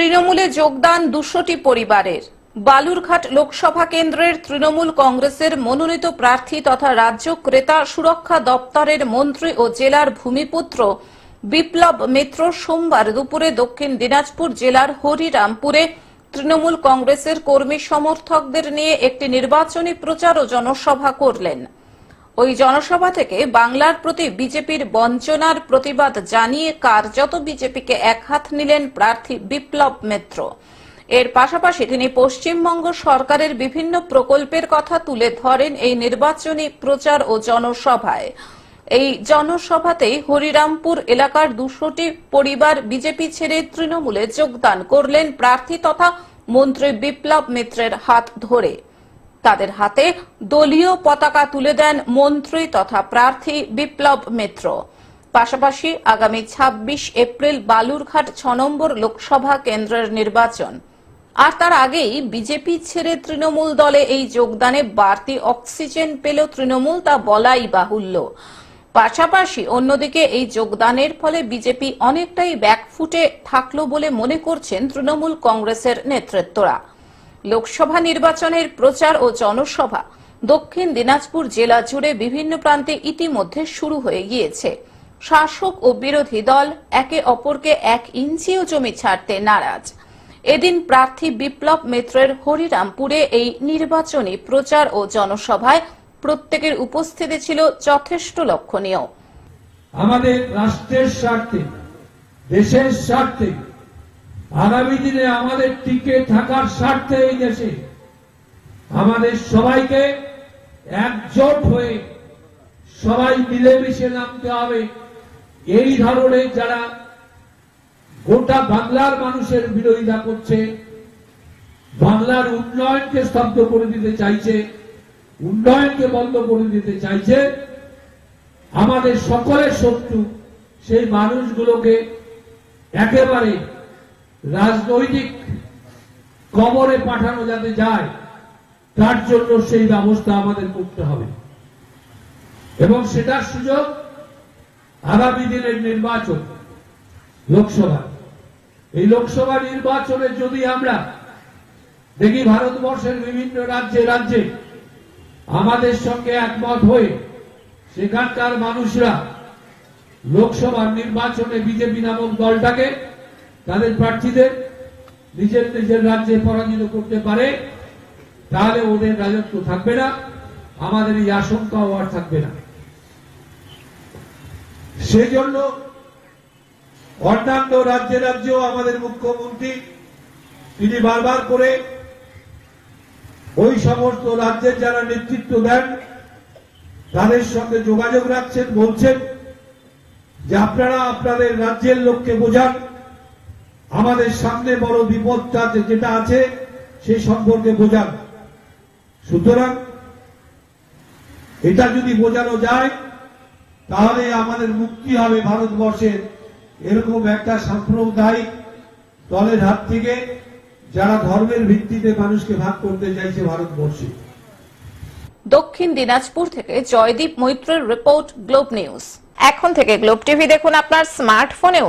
তৃণমূলে যোগদান দুশোটি পরিবারের। বালুরঘাট লোকসভা কেন্দ্রের তৃণমূল কংগ্রেসের মনোনীত প্রার্থী তথা রাজ্য ক্রেতা সুরক্ষা দপ্তরের মন্ত্রী ও জেলার ভূমিপুত্র বিপ্লব মিত্র সোমবার দুপুরে দক্ষিণ দিনাজপুর জেলার হরিরামপুরে তৃণমূল কংগ্রেসের কর্মী সমর্থকদের নিয়ে একটি নির্বাচনী প্রচার ও জনসভা করলেন। ওই জনসভা থেকে বাংলার প্রতি বিজেপির বঞ্চনার প্রতিবাদ জানিয়ে কার্যত বিজেপিকে একহাত নিলেন প্রার্থী বিপ্লব মিত্র। এর পাশাপাশি তিনি পশ্চিমবঙ্গ সরকারের বিভিন্ন প্রকল্পের কথা তুলে ধরেন এই নির্বাচনী প্রচার ও জনসভায়। এই জনসভাতেই হরিরামপুর এলাকার দুশোটি পরিবার বিজেপি ছেড়ে তৃণমূলে যোগদান করলেন প্রার্থী তথা মন্ত্রী বিপ্লব মিত্রের হাত ধরে। তাদের হাতে দলীয় পতাকা তুলে দেন মন্ত্রী তথা প্রার্থী বিপ্লব মিত্র। পাশাপাশি আগামী ২৬ এপ্রিল বালুরঘাট ছ নম্বর লোকসভা কেন্দ্রের নির্বাচন। আর তার আগেই বিজেপি ছেড়ে তৃণমূল দলে এই যোগদানে বাড়তি অক্সিজেন পেল তৃণমূল তা বলাই বাহুল্য। পাশাপাশি অন্যদিকে এই যোগদানের ফলে বিজেপি অনেকটাই ব্যাকফুটে থাকল বলে মনে করছেন তৃণমূল কংগ্রেসের নেতৃত্বরা। লোকসভা নির্বাচনের প্রচার ও জনসভা। দক্ষিণ দিনাজপুর জেলা জুড়ে বিভিন্ন প্রান্তে ইতিমধ্যে শুরু হয়ে গিয়েছে। শাসক ও বিরোধী দল একে অপরকে এক ইঞ্চিও জমি ছাড়তে নারাজ। এদিন প্রার্থী বিপ্লব মিত্রের হরিরামপুরে এই নির্বাচনী প্রচার ও জনসভায় প্রত্যেকের উপস্থিতি ছিল যথেষ্ট লক্ষণীয়। আমাদের রাষ্ট্রের স্বার্থে, দেশের স্বার্থে আগামী দিনে আমাদের টিকে থাকার স্বার্থে এই দেশে আমাদের সবাইকে একজোট হয়ে সবাই মিলেমিশে নামতে হবে। এই ধরনের যারা গোটা বাংলার মানুষের বিরোধিতা করছে, বাংলার উন্নয়নকে স্তব্ধ করে দিতে চাইছে, উন্নয়নকে বন্ধ করে দিতে চাইছে, আমাদের সকলের শত্রু সেই মানুষগুলোকে একেবারে রাজনৈতিক কবরে পাঠানো যাতে যায়, তার জন্য সেই ব্যবস্থা আমাদের করতে হবে। এবং সেটার সুযোগ আগামী দিনের নির্বাচন, লোকসভা। এই লোকসভা নির্বাচনে যদি আমরা দেখি ভারতবর্ষের বিভিন্ন রাজ্যে রাজ্যে আমাদের সঙ্গে একমত হয়ে সেখানকার মানুষরা লোকসভা নির্বাচনে বিজেপি নামক দলটাকে তাদের প্রার্থীদের নিজের নিজের রাজ্যে পরাজিত করতে পারে, তাহলে ওদের রাজত্ব থাকবে না, আমাদের এই আশঙ্কাও আর থাকবে না। সেজন্য অন্যান্য রাজ্যে রাজ্যেও আমাদের মুখ্যমন্ত্রী, তিনি বারবার করে ওই সমস্ত রাজ্যের যারা নেতৃত্ব দেন, তাদের সঙ্গে যোগাযোগ রাখছেন, বলছেন যে আপনারা আপনাদের রাজ্যের লোককে বোঝান আমাদের সামনে বড় বিপদটা যেটা আছে সেই সম্পর্কে বোঝান। সুতরাং, এটা যদি বোঝানো যায়, তাহলে আমাদের মুক্তি হবে ভারতবর্ষের। এরকম একটা সাম্প্রদায়িক দলের হাত থেকে যারা ধর্মের ভিত্তিতে মানুষকে ভাগ করতে চাইছে ভারতবর্ষে। দক্ষিণ দিনাজপুর থেকে জয়দীপ মৈত্রের রিপোর্ট গ্লোব নিউজ। এখন থেকে গ্লোব টিভি দেখুন আপনার স্মার্টফোনেও।